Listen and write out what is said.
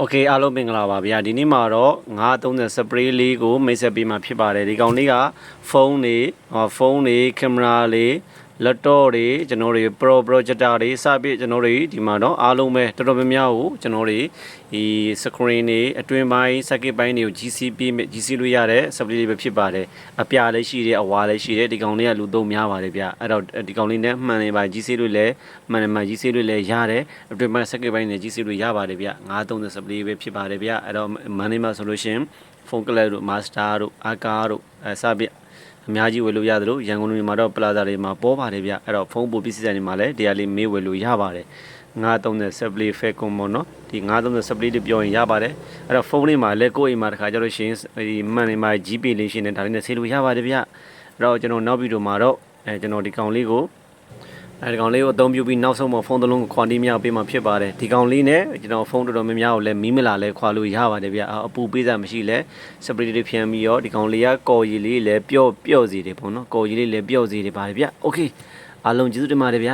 โอเคအားလုံးမင်္ဂလာပါဗျာဒီနေ့မှာတော့930 spray လေးကိုမိတ်ဆက်ပေးမှာဖြစ်ပါတယ်ဒီကောင်လေးကဖုန်းတွေဟောဖုန်းတွေကင်မရာလေး လက်တော့တွေကျွန်တော်တွေ pro projector တွေစပြီးကျွန်တော်တွေဒီမှာတော့အားလုံးပဲတော်တော်များများကိုကျွန်တော်တွေဒီ screen တွေအတွင်းပိုင်း circuit ပိုင်းတွေကို GCP GC လို့ရတဲ့ supply လေးပဲဖြစ်ပါတယ်အပြာလည်းရှိတယ်အဝါလည်းရှိတယ်ဒီကောင်လေးကလူသုံးများပါတယ်ဗျအဲ့တော့ဒီကောင်လေးနဲ့မှန်နေပါ GC လို့လည်းမှန်နေမှ GC လို့လည်းရတယ်အတွင်းပိုင်း circuit ပိုင်းတွေ GC လို့ရပါတယ်ဗျ930 supply ပဲဖြစ်ပါတယ်ဗျအဲ့တော့မန်နေမှာဆိုလို့ရှိရင်ဖုန်းကလပ်တို့ master တို့အာကာတို့အဲစပြီး အများကြီးဝယ်လို့ရတယ်လို့ရန်ကုန်တွေမှာတော့ plaza တွေမှာပေါ်ပါတယ်ဗျအဲ့တော့ဖုန်းပို့ပစ္စည်းဆိုင်တွေမှာလည်းတရားလေးမေးဝယ်လို့ရပါတယ်930 supply fair ကွန်ပေါ့နော်ဒီ930 supply တွေပြောရင်ရပါတယ်အဲ့တော့ဖုန်းလေးမှာလည်းကိုယ့်အိမ်မှာတစ်ခါကြလို့ရှိရင်ဒီမှန်နေမှာ GP လေးရှိနေဒါလေးနဲ့ဆေးလို့ရပါတယ်ဗျအဲ့တော့ကျွန်တော်နောက်ဗီဒီယိုမှာတော့အဲကျွန်တော်ဒီကောင်လေးကို အဲဒီကောင်လေးကိုအသုံးပြုပြီးနောက်ဆုံးမှာဖုန်းတစ်လုံးကိုခွန်တီးမြောက်ပေးမှာဖြစ်ပါတယ်ဒီကောင်လေးနဲ့ကျွန်တော်ဖုန်းတော်တော်များများကိုလည်းမီးမလာလဲခွာလို့ရပါတယ်ဗျအပူပေးစားမရှိလဲစပရီတွေဖြန်းပြီးတော့ဒီကောင်လေးကကော်ရည်လေးလည်းပျော့ပျော့စီတယ်ပေါ့နော်ကော်ရည်လေးလည်းပျော့စီတယ်ပါတယ်ဗျโอเคအားလုံးကျေးဇူးတင်ပါတယ်ဗျ